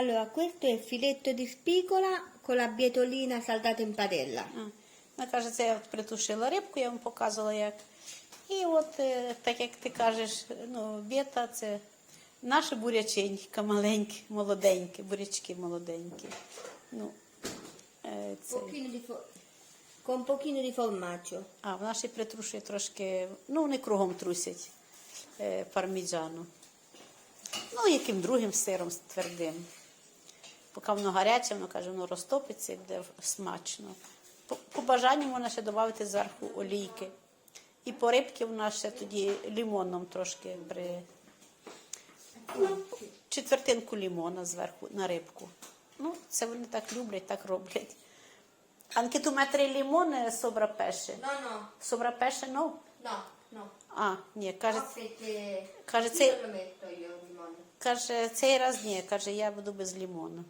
Allora, questo è filetto di spigola con la bietolina saldata in padella. А. Вона каже, це я от притушила рибку, я вам показувала як. І от, е, так як ти кажеш, ну, бета це наші буряченька маленькі, молоденькі, бурячки молоденькі. Ну, е, це. Pochino di fo- con un pochino di formaggio. А, вона ще й притрушує трошки, ну, вони кругом трусять е, парміджану. Ну, яким другим сиром твердим. Поки воно гаряче, воно каже, воно розтопиться і буде смачно. По, по бажанню можна ще додати зверху олійки. І по рибки вона ще тоді лимоном трошки при ну, четвертинку лимона зверху на рибку. Ну, це вони так люблять, так роблять. Mettere il limone sopra? No, no, Sopra pesce no? no, no. А, ні, каже, Каже, io це- lo metto io il limone. каже, цей раз ні, каже, я буду без лимону.